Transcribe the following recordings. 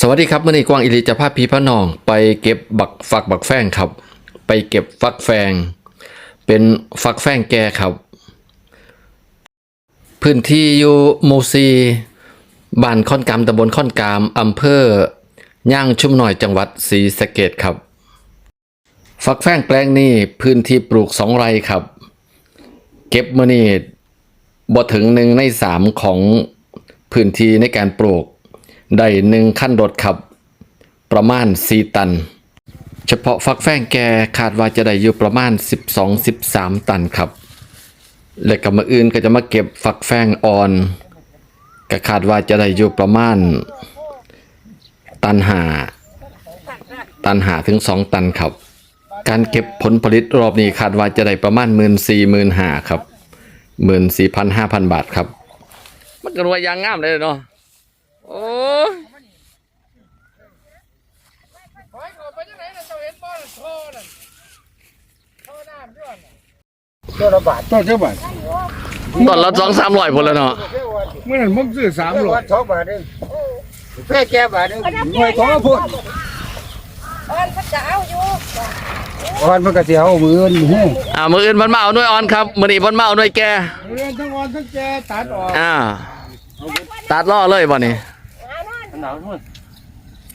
สวัสดีครับมื่อนี้กวางอิริจะพาพี่พระนอง ไปเก็บบักฝักบักแฟงครับ ไปเก็บฟักแฟง เป็นฟักแฟงแก่ครับ พื้นที่อยู่โมซีบ้านค่อนกามตำบลค่อนกามอำเภอย่างชุ่มหน่อยจังหวัดศรีสะเกดครับ ฟักแฟงแปลงนี้พื้นที่ปลูกสองไร่ครับ เก็บมื่อนี้บ่ถึงหนึ่งในสามของพื้นที่ในการปลูก ได้หนึ่งขั้นรถครับ ประมาณ 4 ตัน เฉพาะฟักแฟงแกคาดว่าจะได้อยู่ประมาณ 12-13 ตันครับ และกับมาอื่นก็จะมาเก็บฟักแฟงอ่อนก็คาดว่าจะได้อยู่ประมาณ ตันหา ตันหาถึง 2 ตันครับ การเก็บผลผลิตรอบนี้คาดว่าจะได้ประมาณ 1 4 0 0 0 0 0หาครับ14,500บาทครับ มันก็รวยยางงามเลยเนาะ โอ้ยขอให้เขาไปจังไหนน่ะเจ้าเห็นบ่น่ะท่อนั่นท่อน้ำด้วยน่ะเจ้าละบาทเจ้าเจ้าบาทตอนละสองสามร้อยพนแล้วเนาะเมื่อนั้นผมซื้อสามหลอดสองบาทเองแค่แก่บาทเองหน่วยของพูดเอิ้นเขาจะเอาอยู่อ่อนมันก็เสียวมือนี่อ่ามืออื่นมันมาเอาหน่วยอ่อนครับมือนี้มันมาเอาหน่วยแก่เรียนทั้งอ่อนทั้งแก่ตัดออกอ่าตัดล่อเลยบ่นี่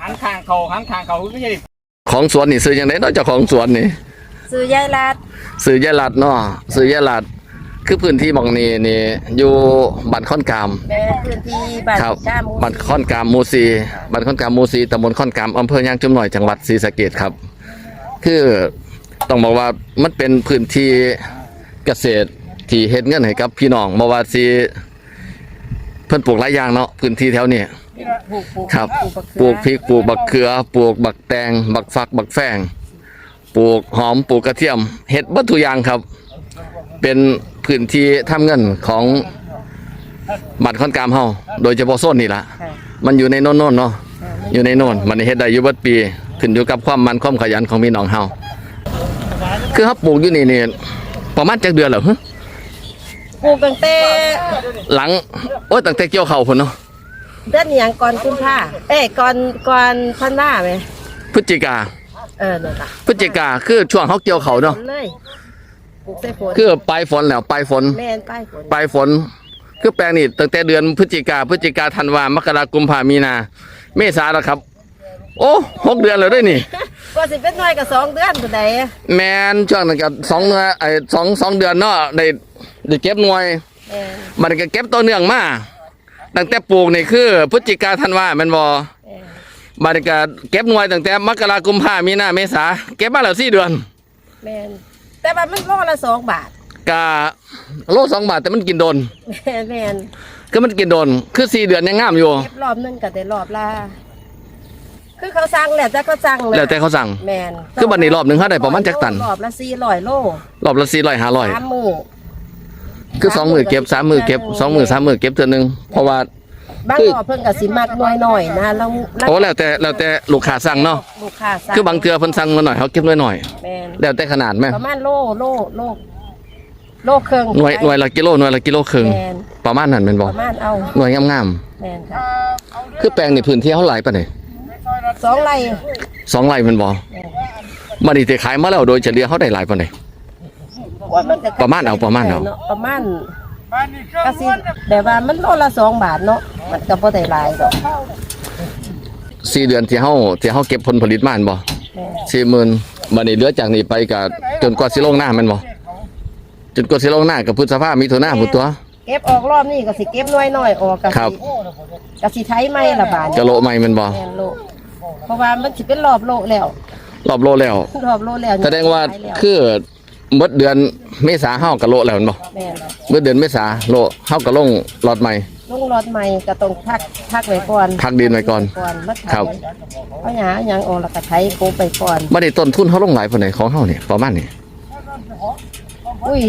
หันข้างเขาหันข้างเขาไม่ใช่ของสวนนี่ซื้อยังไงเนาะเจ้าของสวนนี่ซื้อยายลัดซื้อยายลัดเนาะซื้อยายลัดคือพื้นที่หมองนี้นี่อยู่บ้านค่อนกามแม่พื้นที่บ้านครับก้าหมูบ้านค่อนกามหมูซีบ้านค่อนกามหมูซีตำบลค่อนกามอำเภอย่างจุ่มหน่อยจังหวัดศรีสะเกษครับ คือต้องบอกว่ามันเป็นพื้นที่เกษตรที่เฮ็ดเงินให้กับพี่น้องบ่ว่าสิเพิ่นปลูกหลายอย่างเนาะพื้นที่แถวนี้ปลูกปลูกครับปลูกปลูกพริกปลูกบักเขือ ปลูกบักแตง บักฟัก บักแฟงปลูกหอมปลูกกระเทียมเฮ็ดเบัตถุกอย่างครับ เป็นพื้นที่ทำเงินของบัตรค่อนกามเฮาโดยเฉพาะโซนนี่ละค่ะมันอยู่ในโน่นๆเนาะอยู่ในโน่นมันเฮ็ดได้อยู่เบิดปีขึ้นอยู่กับความมันความขยันของพี่น้องเฮาคือเฮาปลูกอยู่นี่นี่ประมาณจักเดือนแล้วฮะ ปลูกตั้งแต่หลัง โอ้ยตั้งแต่เกี่ยวข้าวพุ่นเนาะเดือนหยังก่อนกุมภาเอ้ยก่อนก่อนพันหน้าไหมพฤศจิกาเออนั่นล่ะพฤศจิกาคือช่วงเฮาเกี่ยวข้าวเนาะฝนเลยปลูกใส่ฝนคือปลายฝนแล้วปลายฝน แม่นป้ายฝนปลายฝน คือแปลงนี่ตั้งแต่เดือนพฤศจิกาพฤศจิกาธันวามกรากุมภามีนา เมษาแล้วครับ โอ้หกเดือนแล้วด้วยนี่ ก็สิเป็นน้อยกับสองเดือนผู้ใดแมนช่วงนั้นก็สองเดือนไอ้สองสองเดือนเนาะได้ ได้เก็บหน่วยแม่นมันก็เก็บต่อเนื่องมาตั้งแต่ปลูกนี่คือพฤศจิกาธันวาแมันบ่แม่นมันก็เก็บหน่วยตั้งแต่มกรากุมภามีนาเมษาเก็บมาแล้วสี่เดือนแม่นแต่ว่ามันโลละสองบาทกะโลสองบาทแต่มันกินโดนแม่นแม่นก็มันกินโดน คือสี่เดือนยังงามอยู่เก็บรอบหนึงก็ได้รอบละคือเขาสั่งแหละแต่เขาสั่งนะแล้วแต่เขาสั่งแม่นคือบัดนี้รอบหนึ่งเขาได้ประมาณจักตันรอบละสี่ร้อยโลรอบละสี่ร้อยห้าร้อยสามมือ คือสองมือเก็บสามมือเก็บสองมือสามมือเก็บเทื่อนึงเพราะว่า บางคือรอบเพิ่นก็สิมักน้อยหน่อยๆนะแล้วแล้วโอ้แล้วแต่แล้วแต่ลูกค้าสั่งเนาะลูกค้าสั่งคือบางเทื่อเพิ่นสั่งมาหน่อยเขาเก็บน้อยหน่อยแม่นๆแล้วแต่ขนาดไหมประมาณโลโลโลโลครึ่งหน่วยหน่วยละกิโลหน่วยละกิโลครึ่งแม่นประมาณนั้นแม่นบ่ประมาณเอาหน่วยงามแม่นค่ะๆคือแปลงในพื้นที่เท่าไหร่ปะนี่สองไร่สองไร่แม่นบ่บัดนี้ที่ขายมาแล้วโดยเฉลี่ยเขาได้หลายปาน ใดมันก็ประมาณเอาประมาณเอาเนะประมาณบ้านนี้เครื่องก็สิม้วนน่ะแต่ว่ามันโลละสองบาทเนาะมันก็บ่ได้หลายดอกสี่เดือนที่เฮาที่เฮาเก็บผลผลิตมาแม่นบ่แม่นสี่หมื่นบัดนี้เหลือจากนี้ไปก็จนกว่าสิลงหน้าแม่นบ่จนกว่าสิลงหน้ากับพฤษภามิถุนาพุ่นตัว เก็บออกรอบนี้ก็สิเก็บน้อยหน่อยๆออกก็ครัสิบ ก็สิไถใหม่ละบาทกะโลใหม่แม่นบ่แม่นโลเพราะว่ามันสิเป็นรอบโลแล้วรอบโลแล้ว รอบโลแล้วแสดงว่าคือ หมดเดือนเมษาเฮาก็โลแล้วแม่นบ่แม่นเมื่อเดือนเมษาโลเฮาก็ลงหลอดใหม่ลงรถใหม่ก็ต้องพักพักไว้ก่อนพักดินไว้ก่อนก่อนมาไถครับเพราะหยังหยังออกแล้วก็ไถโกไปก่อนบัดนี้ต้นทุนเฮาลงหลายปานใดของเฮานี่ประมาณนี้อุ้ย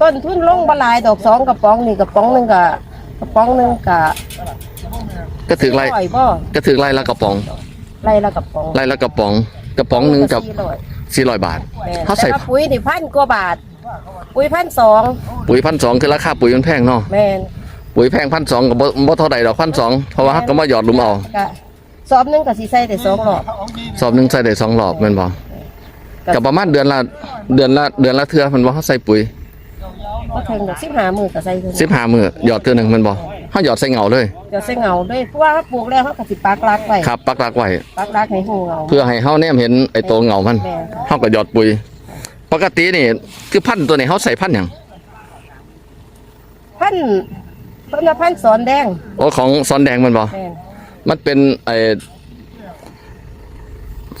ต้นทุนลงบหลายดอกสองกระป๋องนี่กระป๋องหนึงก็กระป๋องหนึงก็ก็ถึงไรร้อยบ่ก็ถึงไรละกระป๋องไร่ละกระป๋องไรละกระป๋อง กระป๋องหนึงกับสี่ร้อย 400บาทแม่นเขาใส่แต่ว่าปุ๋ยนี่พันกว่าบาท ปุ๋ยพันสองปุ๋ย1,200คือราคาปุ๋ยมันแพงเนาะแม่นปุ๋ยแพง1,200ก็บ่บ่เท่าใดดอก1,200เพราะว่าเฮาก็มาหยอดหลุมเอาก็สอบหนึงก็สิใส่แต่สองรอบสอบหนึงใส่ได้สองรอบแม่นบ่ก็ประมาณเดือนละเดือนละเดือนละเทื่อแมันบ่เฮาใส่ปุ๋ยบ่ถึงดอก15มื้อก็ใส่เพิ่น15มื้อหยอดเทื่อหนึงแม่นบ่ เฮาหยอดใส่เหงาเลยเดี๋ยวใส่เงาด้วยเพราะว่าปลูกแล้วเขาก็สิปักรักไว้ครับปักหลักไว้ปักรักให้หูเงาเพื่อให้เฮาแนมเห็นไอ้ตัวเหงามันแม่เฮาก็หยอดปุ๋ย ปกตินี่คือพันธุ์ตัวนี้เฮาใส่พันธุ์หยังพันเพิ่นว่าพันสอนแดงโอ้ของซอนแดงมันบ่ แม่นมันเป็นไอ้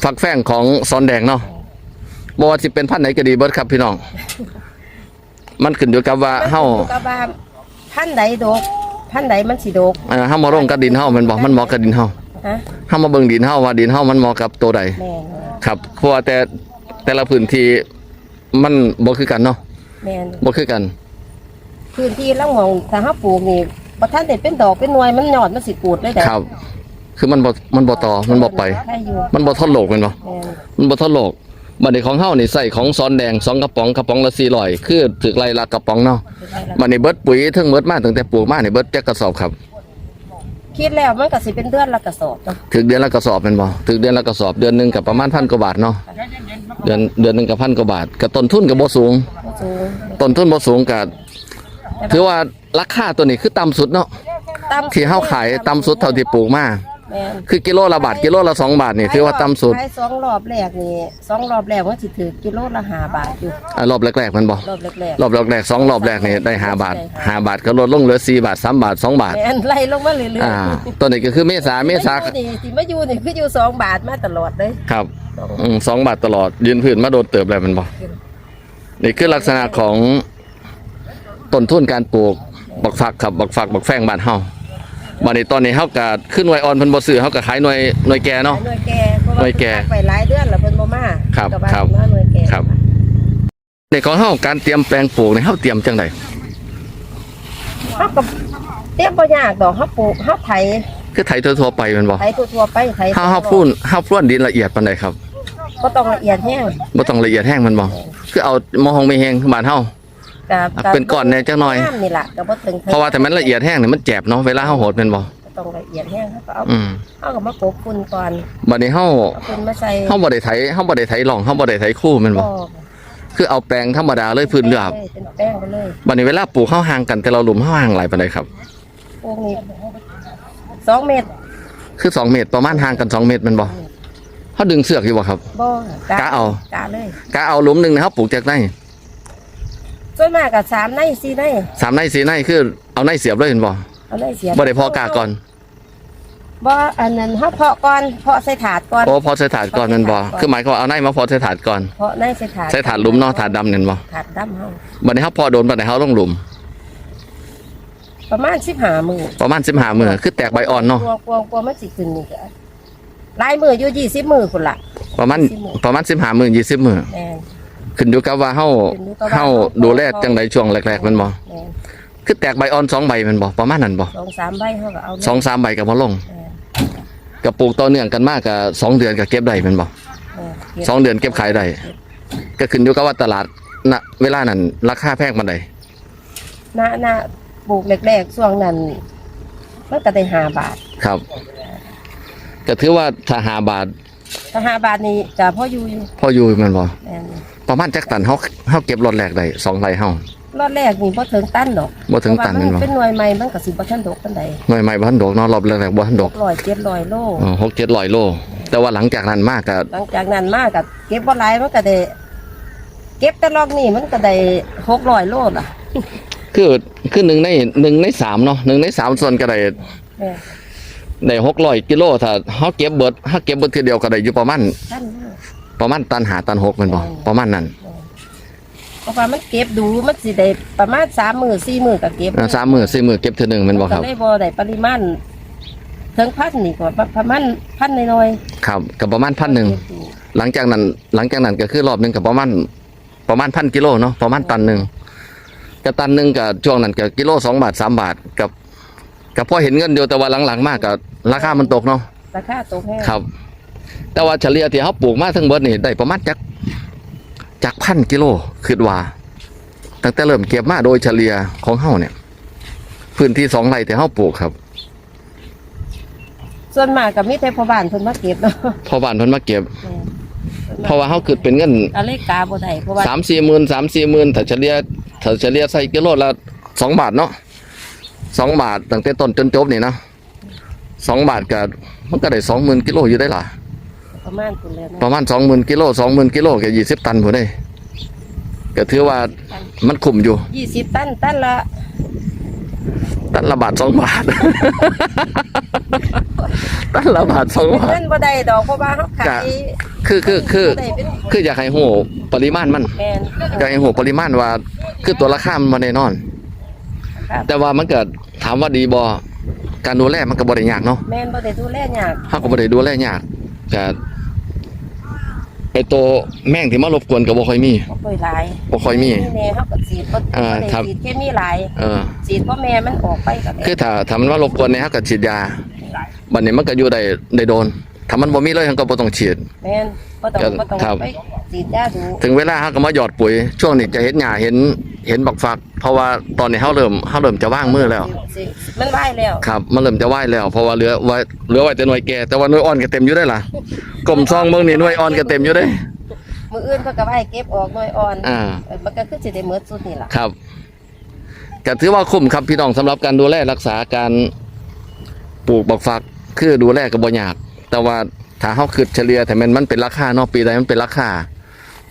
ฝักแฝงของซอนแดงเนาะบ่ว่าสิเป็นพันธุ์ไหนก็ดีเบิดครับพี่น้อง มันขึ้นอยู่กับว่าเฮามันขึ้นก็ว่าพันใดดก พันธุ์ใดมันสิดกเอ่อเฮามาลงกับดินเฮาแมันบ่มันเหมาะกับดินเฮาฮะเฮามาเบิ่งดินเฮาว่าดินเฮามันเหมาะกับตัวใดแม่นครับเพราะว่าแต่แต่ละพื้นที่มันบ่คือกันเนาะแม่นบ่คือกันพื้นที่ละหมองถ้าเฮาปลูกนี่บ่ทันได้เป็นดอกเป็นหน่วยมันยอดมันสิปูดเลยเด้ครับ คือมันบ่มันบ่ต่อมันบ่ไป ใช่อยู่มันบ่ทนโลกแม่นบ่แม่นมันบ่ทนโลก บัดนี้ของเฮานี่ใส่ของซอนแดงสองกระป๋องกระป๋องละ400คือถึกไล่ละกระป๋องเนาะบัดนี้เบิดปุ๋ยถึงเบิดมาตั้งแต่ปลูกมานี่เบิดจักกระสอบครับ คิดแล้วมันก็สิเป็นเดือนละกระสอบเนาะถึกเดือนละกระสอบแม่นบ่ถึกเดือนละกระสอบเดือนหนึงก็ประมาณพันกว่าบาทเนาะเดือนเดือนหนึงก็พันกว่าบาทก็ต้นทุนก็บ่สูงบ่สูงต้นทุนบ่สูงก็ถือว่าราคาตัวนี้คือต่ำสุดเนาะต่ำที่เฮาขายต่ำสุดเท่าที่ปลูกมา แม่นคือกิโลละบาทกิโลละสองบาทนี่ถือว่าต่ำสุดขายสองรอบแรกนี่สองรอบแรกมันสิถือกิโลละ5บาทอยู่อ่ารอบแรกๆมันบ่รอบแรกรอบแรกๆสองรอบแรกนี่ได้ห้าบาทห้าบาทก็ลดลงเหลือสี่บาทสามบาทสองบาทๆแม่นไล่ลงมาเรื่อยอ่าตัวนี้ก็คือเมษาเมษานี่ที่มาอยู่นี่คืออยู่สองบาทมาตลอดเลยครับอืมสองบาทตลอด ยืนพื้นมาโดนเติบแล้วแมันบ่นี่คือลักษณะของต้นทุนการปลูกบักฝักครับบักฝักบักแฟงบ้านเฮา บัดนี้ตอนนี้เฮาก็ขึ้นหน่วยอ่อนเพิ่นบ่ซื้อเฮาก็ขายหน่วยหน่วยแก่เนาะ หน่วยแก่เพราะหน่วยแก่ไปหลายเดือนแล้วเพิ่นบ่มาครับก็ว่าครับมาหน่วยแก่ครับ ในของเฮาการเตรียมแปลงปลูกนี่เฮาเตรียมจังไดเฮาก็เตรียมบ่ยากดอกเฮาปลูกเฮาไถคือไถทั่วๆไปแม่นบ่ไถทั่วๆไปไถเฮาเฮาพูนเฮาพรวนดินละเอียดปานใดครับบ่ต้องละเอียดแฮงบ่ต้องละเอียดแห้งแมันบ่คือเอามอหองไม่แห้งบ้านเฮา ก็อะเป็นก้อนแน่จักหน่อย น้ำนี่ล่ะก็บ่ถึงเพราะว่าแต่มันละเอียดแห้งนี่มันแจ็บเนาะเวลาเฮาโหดแม่นบ่ก็ต้องละเอียดแฮงเฮาก็เอาอืมเฮาก็มาปลูกฝุ่นก่อนบัดนี้เฮาเอาฝุ่นมาใส่เฮาบ่ได้ไถเฮาบ่ได้ไถหลองเฮาบ่ได้ไถคู่แม่นบ่ก็คือเอาแปลงธรรมดาเลยพื้นเรียบเป็นแป้งไปเลยบัดนี้เวลาปลูกเฮาห่างกันแต่ละหลุมเฮาห่างหลายปานใดครับ พวกนี้สองเมตรคือ2เมตรประมาณห่างกัน2เมตรแม่นบ่เฮาดึงเสือกอยู่บ่ครับบ่กะเอากะเลยกะเอาหลุมหนึงนะเฮาปลูกจากไหน ส่วนมากก็สามในสี่ในสามในสี่ในคือเอาในเสียบเลยแม่นบ่เอาเลยเสียบ่ได้เพอกะก่อนบ่อันนั้นเฮาเพาะก่อนเพาะใส่ถาดก่อนโอ้พอใส่ถาดก่อนแม่นบ่คือหมายความว่าเอาในมาพอใส่ถาดก่อนเพาะในใส่ถาดใส่ถาดหลุมเนาะถาดดำนั่นบ่ถาดดำเฮาบัดนี้เฮาพอโดนบัดนี้เฮาลงหลุม ประมาณ15มื้อประมาณ15มื้อคือแตกใบอ่อนเนาะกลัวกลัวกลัวมันสิขึ้นนี่ก็หลายมื้ออยู่20มื้อพุ่นล่ะประมาณสิบมื้อประมาณ15มื้อ20มื้อแม่น ขึ้นอยู่กับว่าเฮาขึ้นอยู่กับว่าเฮาดูแลจังไดช่วงแรกๆแมันบ่แม่นคือแตกใบอ่อนสองใบแมันบ่ประมาณนั้นบ่สองสามใบเฮาก็เอาเลยสองสามใบก็บ่ลงแม่นก็ปลูกต่อเนื่องกันมากก็สองเดือนก็เก็บได้แมันบ่แม่นเก็บสองเดือนเก็บขายได้ก็ขึ้นอยู่กับว่าตลาดณเวลานั้นราคาแพงปานใดหน้าหน้าปลูกแรกๆช่วงนั้นมันก็ได้5บาท ครับ ก็ถือว่าถ้าหาบาทถ้า5บาทนี่ก็พออยู่อยู่พออยู่แมันบ่แม่น ประมาณจักตันเฮาเฮาเก็บรถแรกได้สองไร่เฮารอบแรกนี่บ่ถึงตันดอกบ่ถึงตันเพแม่นราะว่าบ่มันเป็นหน่วยใหม่มันก็สิบ่ทันดอกปานใดหน่วยใหม่บ่ทันดอกเนาะรอบแรกๆบ่ทันดอก600 700โลอ๋อหกเจ็ดร้อยโล แต่ว่าหลังจากนั้นมากก็หลังจากนั้นมาก็เก็บบ่หลายมันก็ได้เก็บแต่ลอกนี่มันก็ได้600โลล่ะคือคือหนึ่งในหนึ่งในสามเนาะหนึ่งในสามส่วนก็ได้แม่ได้หกร้อยกิโลถ้าเฮาเก็บเบิดเฮาเก็บเบิดทีเดียวก็ได้อยู่ประมาณท่านมาก ประมาณตันหาตันหกแม่นบ่ประมาณนั้นเพราะว่ามันเก็บดูมันสิได้ประมาณ3มื้อ4มื้อก็เก็บอ่าสามมื้อสี่มื้อเก็บเทื่อหนึงแม่นบ่คก็รับ ได้บ่ได้ปริมาณถึงพันนี่ก็ประมาณพันน้อยครับก็ประมาณพันหนึ่ง เก็บดูหลังจากนั้น หลังจากนั้นก็คือรอบหนึงก็ประมาณประมาณพันกิโลเนาะประมาณตันหนึงก็ตันหนึงก็ช่วงนั้นก็กิโลสองบาทสามบาทกับก็พอเห็นเงินเดียวแต่ว่าหลังๆมากก็ราคามันตกเนาะราคาตกแพงครับ แต่ว่าเฉลี่ยที่เขาปลูกมาทั้งเบิดนี่ได้ประมาณจักจักพันกิโลคิดว่า ตั้งแต่เริ่มเก็บมาโดยเฉลี่ยของเฮาเนี่ย พื้นที่สองไร่ที่เฮาปลูกครับ ส่วนมากก็มีแต่พ่อบ้านเพิ่นมาเก็บเนาะพอบ้านเพิ่นมาเก็บแม่นเพราะว่าเฮาคือเป็นเงินก็เลยกาบ่ได้เพราะว่าสามสี่หมื่นสามสี่หมื่นถ้าเฉลี่ยถ้าเฉลี่ยใส่กิโลละสองบาทเนาะสองบาทตั้งแต่ต้นจนจบนี่นะสองบาทก็มันก็ได้สองหมื่นกิโลอยู่ได้ล่ะ ประมาณพุ่นแล้วปเนาะระมาณสองหมื่นกิโลสองหมื่นกิโลก็ยี่สิบตันผู้ได้ก็ถือว่ามันคุ้มอยู่20ตันตันละตันละบาทสองบาท ตันละบาทสองบาทเงินบ่ได้ดอกเพราะว่าเฮาขายคือคือคือบ่ได้เป็นคืออยากให้หูปริมาณมัน แม่นอยากให้หูปริมาณว่า คือตัวราคามันบ่แน่นอนครับแต่ว่ามันเกิดถามว่าดีบ่การดูแลมันก็บ่ได้ยากเนาะแม่นบ่ได้ดูแลยากเฮาก็บ่ได้ดูแลยากก็ ไอ้ตัวแม่งที่มารบกวนก็บ่ค่อยมีบ่ค่อยหลายบ่ค่อยมีแม่เฮาก็ฉีดบ่อ่าบ่ได้ครับฉีดเคมีหลายเออฉีดเพราะแม่มันออกไปก็ได้คือถ้าถ้ามันมารบกวนเนี่ยเฮาก็ฉีดยาบัดนี้มันก็อยู่ได้ได้โดน ถ้ามันบ่มีเลยเฮาก็บ่ต้องฉีด แม่นบ่ต้องบ่ต้องครับ ไปฉีดยาดูถึงเวลาเฮาก็มาหยอดปุ๋ย ช่วงนี้จะเห็นหญ้าเห็นเห็นบักฟัก เพราะว่าตอนนี้เฮาเริ่มเฮาเริ่มจะว่างมือแล้วสิมันไหวแล้วครับมันเริ่มจะไหวแล้วเพราะว่าเหลือไว้เหลือไว้แต่หน่วยแก่แต่ว่าหน่วยอ่อนก็เต็มอยู่ได้อล่ะกลมซองเบิ่งนี่หน่วยอ่อนก็เต็มอยู่ได้อ มื้ออื่นเพิ่นก็ไหวเก็บออกหน่อยอ่อนอ่า เออมันก็คือสิได้หมดสุดนี่ล่ะครับก็ถือว่าคุ้มครับพี่น้องสำหรับการดูแลรักษาการปลูกบักฟัก คือดูแลก็บ่ยาก แต่ว่าถ้าเฮาคิดเฉลี่ยแต่มันมันเป็นราคาเนาะปีใดมันเป็นราคา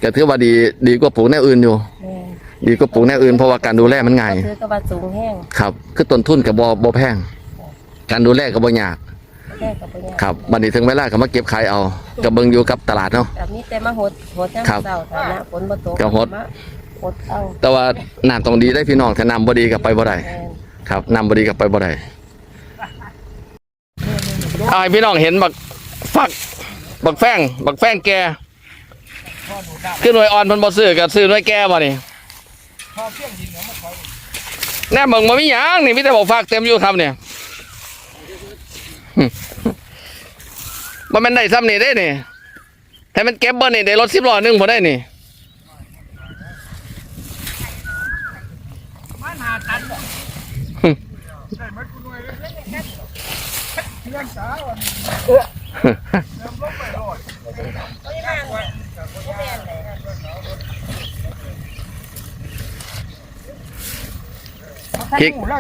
ก็ถือว่าดีดีกว่าปลูกแนวอื่นอยู่แม่นดีกว่าปลูกแนวอื่นเพราะว่าการดูแลมันง่ายก็คือก็ว่าสูงแห้งครับ คือต้นทุนก็บ่บ่แพงการดูแลก็บ่ยากแค่ก็บ่ยากครับบัดนี้ถึงเวลาก็มาเก็บขายเอาก็เบิ่งอยู่กับตลาดเนาะแต่มีแต่มาหดหดยามครับเช้าถ้าหน้าฝนบ่ตกก็หดมาหดเอาแต่ว่าน้ำต้องดีได้พี่น้องถ้าน้ำบ่ดีก็ไปบ่ได้แม่นครับน้ำบ่ดีก็ไปบ่ได้อ้ายพี่น้องเห็นบัก ฟัก บักแฟงบักแฟงแกคือหน่วยอ่อนเพิ่นบ่ซื้อก็ซื้อหน่วยแก่บ่นี่ยแน่เบิ่งบ่มีหยังนี่มีแต่บักฟักเต็มอยู่ครับเนี่ยบ่แม่นได้ซ้ำนี่เด้นี่ถ้ามันเก็บบ่นี่ได้รถ10ล้อหนึงบ่ได้นี่มันหาตันบ่ได้มันกูหน่วยเลยเรื่อนสาวเริ่มลงไปโลดคิกหมูเล่าอ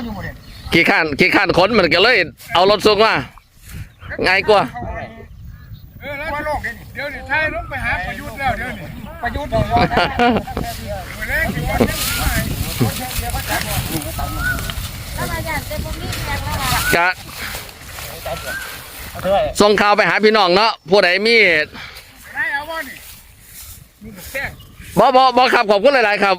ยู่หมดเลยขี้ข้านขี้ข้านขนมันก็เลย เอารถส่งมาง่ายกว่าเออแล้วโลกเดี๋ยวนี้ไทยลงไปหาประยุทธ์แล้วเดี๋ยวนี้ประยุทธ์ดีมือแรกที่ว่ากะ ส่งข่าวไปหาพี่น้องเนาะผู้ใดมีได้เอบ่นี่บ่บ่บ่ครับขอบคุณหลาย ๆ ครับ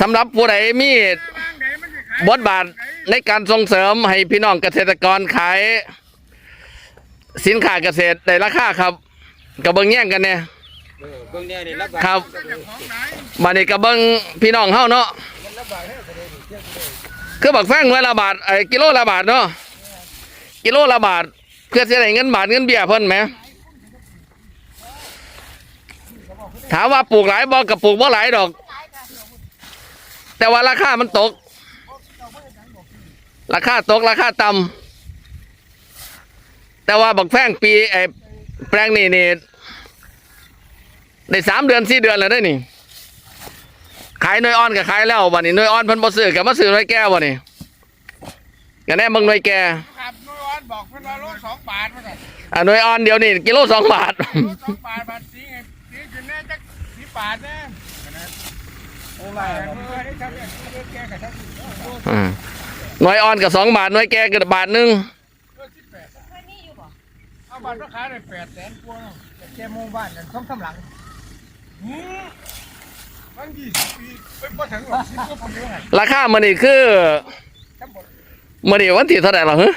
สำหรับผู้ใดมีบางไหนมันจะขายบทบาทในการส่งเสริมให้พี่น้องเกษตรกรขาย สินค้าเกษตรในราคาครับกระเบิงแย่งกันเนี่ยเบิ่งเนี่ยนี่รับบานี้กระเบิงพี่น้องเฮาเนาะคือบักแฟงหน่วยละบาทไอ้กิโลละบาทเนาะกิโลละบาท เพื่อจะได้เงินบาทเงินเบี้ยเพิ่นไหมถามว่าปลูกหลายบ่กับปลูกบ่หลายดอก แต่ว่าราคามันตก ราคาตกราคาต่ำแต่ว่าบักแฟงปีไอ้แปลงนี่นี่ในสามเดือนสี่เดือนแล้วได้นี่ขายน่วยอ่อนก็ขายแล้ววันนี้น่วยอ่อนเพิ่นบ่ซื้อก็มาซื้อน่วยแก้ววันนี้ก็แน่เบิ่งน่วยแก่ครับ น้อยอ่อนบอกเพิ่นว่าโลสองบาทว่าซั่นอ่าหน่วยอ่อนเดี๋ยวนี้กิโลสองบาท โลสองบาทบาทสีไงสีขึ้นแน่จักสีบาทแน่โอ้ยเออให้ทำอย่างนี้เลิกแก้กับทำอืมหน่วยอ่อนกับสองบาทหน่วยแก่ก็บาทหนึงเออสิบแปดเอาบาทราคาได้แปดแสนกว่าเนาะแต่แกหมู่บ้านนั่นสองสามหลังหืมตั้งยี่สิบปีไปบ่ถึงหรอกสิบกว่าปีไงราคามื้อนี้คือทั้งหมดมื้อนี้วันที่เท่าไหร่ล่ะฮะ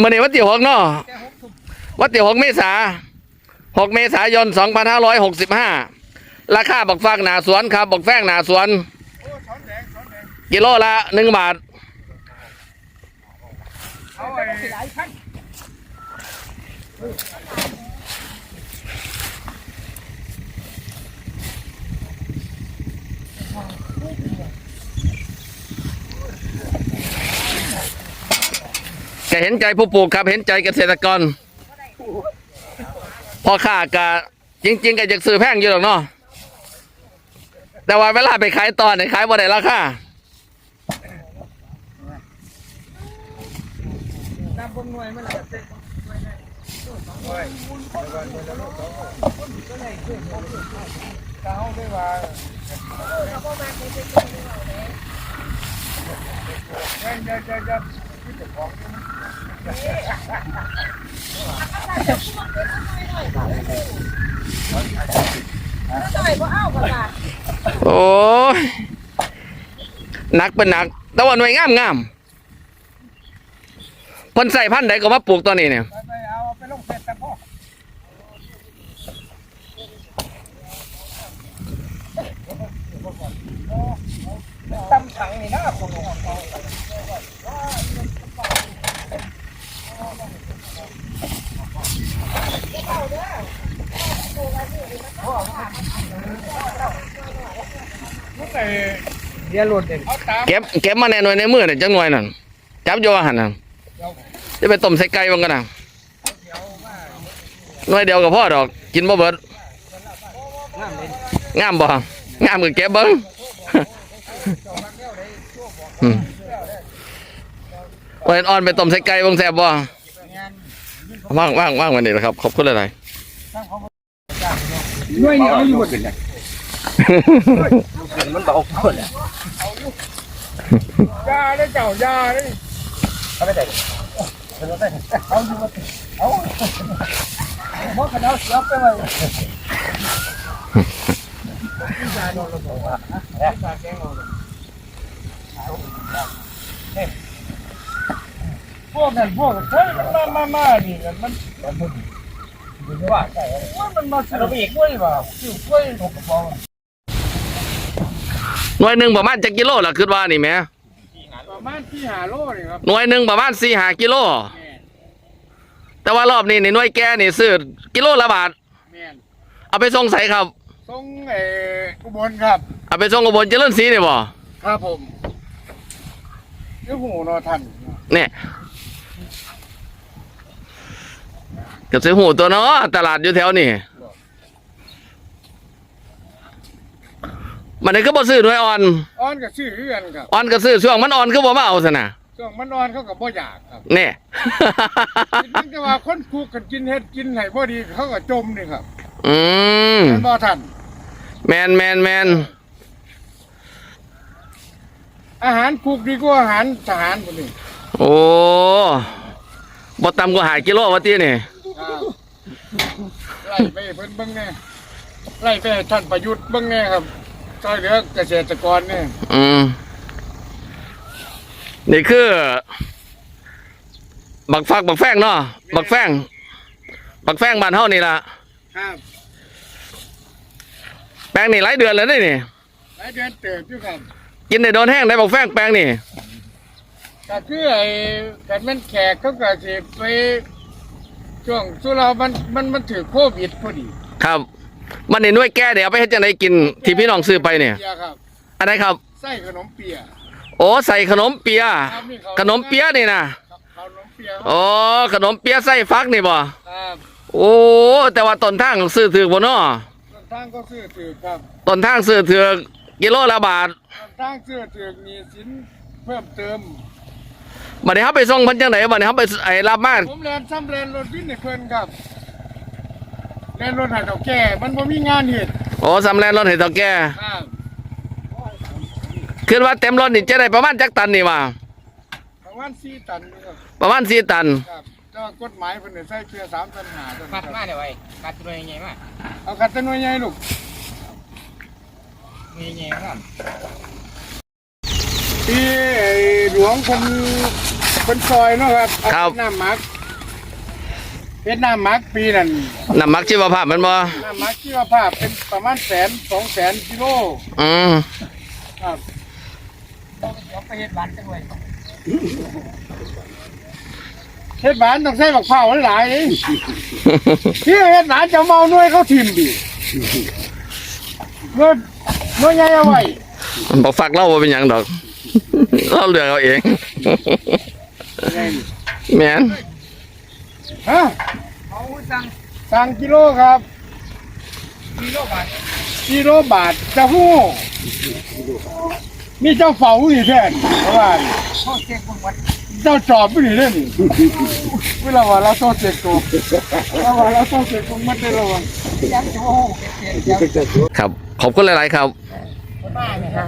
มื้อนี้วันที่หกเนาะวันที่หกเมษาหกเมษายนสองพันห้าร้อยหกสิบห้าราคาบักฟักหนาสวนครับบักแฟงหนาสวนกิโลละหนึ่งบาทเอาไอ้หลายพัน ก็เห็นใจผู้ปลูกครับ เห็นใจเกษตรกรพอค้ากะจริง ๆก็อยากซื้อแพงอยู่หรอกเนาะแต่ว่าเวลาไปขายตอนเนี่ยขายบ่ได้ราคาน้วยมันละเโอ้ยหนักเป็นหนัก แต่ว่าหน่วยงามงามเพิ่นใส่พันธุ์ใดก็มาปลูกตอนนี้เนี่ยต่พ่อตำถังนี่นะผม ลูกไอ้ เดียรถเด่นเอาตามเก็บเก็บมาแน่หน่วยในมือเนี่ยจังหน่วยนั่นจับโยหันน่ะจะไปต้มใส่ไก่บ้างกันนะหน่วยเดียวกับพ่อดอก กินบ่เบิดงามบ่งามก็เก็บเบิ้งอืมวันอ่อนไปต้มใส่ไก่เบ้างแซ่บบ่ว่างว่างว่างวันนี้แหละครับ ขอบคุณหลาย ด้วยนี่เอาอยู่หมดเลยมันบอกหมดอะยาได้เจ้ายาได้เขาไม่ได้เอาอยู่หมดเอาหมดกันเอาเสียไปเลยพวกนั้นพวกเฮ้ยมันมามามาดิมันมัน ว่าใช่ว่ามันมาซื้อกล้วยเปล่าซื้อกล้วยถูกกระป๋องๆหน่วยหนึ่งประมาณจักกิโลล่ะคิดว่านี่แหม่ประมาณที่หาโลนี่ครับหน่วยหนึ่งประมาณสี่หากิโลแต่ว่ารอบนี้นี่หน่วยแก่นี่ซื้อกิโลละบาท แม่นเอาไปส่งใส่ครับทรงเอ่ออุบลครับ เอาไปส่งกบนเจริญศรีนี่บ่ครับผมนี่หูนอทันเนี่ย ก็ซื้อหูตัวเนาะตลาดอยู่แถวนี่มันนี่ก็บ่ซื้อหน่วยอ่อนอ้อนกับชื่อเพื่อนครับอ่อนก็ซื้อช่วงมันอ่อนคือบ่มาเอาซะนะช่วงมันนอนเขากับบ่อยากครับเนี่ยคิดจะว่าคนคูกกันกินเฮ็ดกินไห้บ่ดีเขาก็จมนี่ครับ อืมมันบ่ทันแมนแมนแมนอาหารคูกดีกว่าอาหารทหารคนนี้โอ้บ่ต่ำกว่าหากิโลว่าตินี่ครับ ไล่ไปให้เพิ่นเบิ่งแน่ไล่ไปให้ท่านประยุทธ์เบิ่งแน่ครับช่วยเหลือเกษตรกรเนี่ยอืมนี่คือ บักฟักบักแฟงเนาะบักแฟงบักแฟงบ้านเฮานี่ล่ะครับแปลงนี่หลายเดือนแล้วนี่นี่หลายเดือนเติบอยู่ครับกินได้โดนแห้งได้บักแฟงแปลงนี่ก็คือไอ้กันมันแขกเขาก็สิไป ช่วงสุรามันมันมันถือโควิดพอดีครับ มันนี่หน่วยแก้เดี๋ยวเอาไปเฮ็ดจังไดกินที่พี่น้องซื้อไปเนี่ย เปียครับอันไหนครับ ไส้ขนมเปีย โอ้ใส่ขนมเปียครับนี่เขา ขนมเปียนี่นะครับขนมเปียโอ้ขนมเปียใส่ฟักนี่บ่ครับโอ้แต่ว่าต้นทางซื้อถือบ่เนาะต้นทางก็ซื้อถือครับต้นทางซื้อถือกิโลละบาทต้นทางซื้อถือมีสินเพิ่มเติม บัดนี้เฮาไปส่งเพิ่นจังไดบัดนี้เฮาไปไอ้รับมาผมแลนซ้ำแลนรถวิ่งในเพิ่นครับแลนรถหาดอกแก่มันบ่มีงานเฮ็ดโอ้สำแลนรถให้เฒ่าแก่ครับคิดว่าเต็มรถนี่จะได้ประมาณจักตันนี่ว่า ประมาณ4ตันนี่ครับประมาณ4ตัน ครับแต่ว่ากฎหมายเพิ่นให้ใส่เกลือ3ตัน5ตันคัดมาเดี๋ยวไว้คัดตัวยังไงมาเอาคัดแตะหน่วยใหญ่ลูกมียังไงครับที่ไอ้หลวงคน คนซอยเนาะครับเอาครับน้ำหมักเฮ็ดน้ำหมักปีนั้นน้ำมักชีวภาพแมันบ่น้ำหมักชีวภาพเป็นประมาณแสนสองแสนกิโลอืมครับเอาไปเฮ็ดบ้านจังไว้เฮ็ดหวานต้องใส่บักเผาหลายๆนี่ที่เฮ็ดหวานจะเมาหน่วยเขาทิ่มดิหน่วยหน่วยใหญ่เอาไว้บ่ฟักเล่าบ่เป็นหยังดอกเราเลือกเอาเองไงนี่ แมนฮะเขาสั่งสั่งกิโลครับกิโลบาทกิโลบาทจะหู้มีเจ้าเฝ้าอยู่แท้นี่เพราะว่าเขาเช็ควัดเจ้าจอบอยู่นี่เด้อนี่เวลาว่าเราต้องเจ็กตัวเราว่าเราต้องเจ็กตัวมันได้ระวังยังโอ้เจ็ดเจ็ดครับขอบคุณหลาย ๆ ครับบ้านเนี่ยค่ะ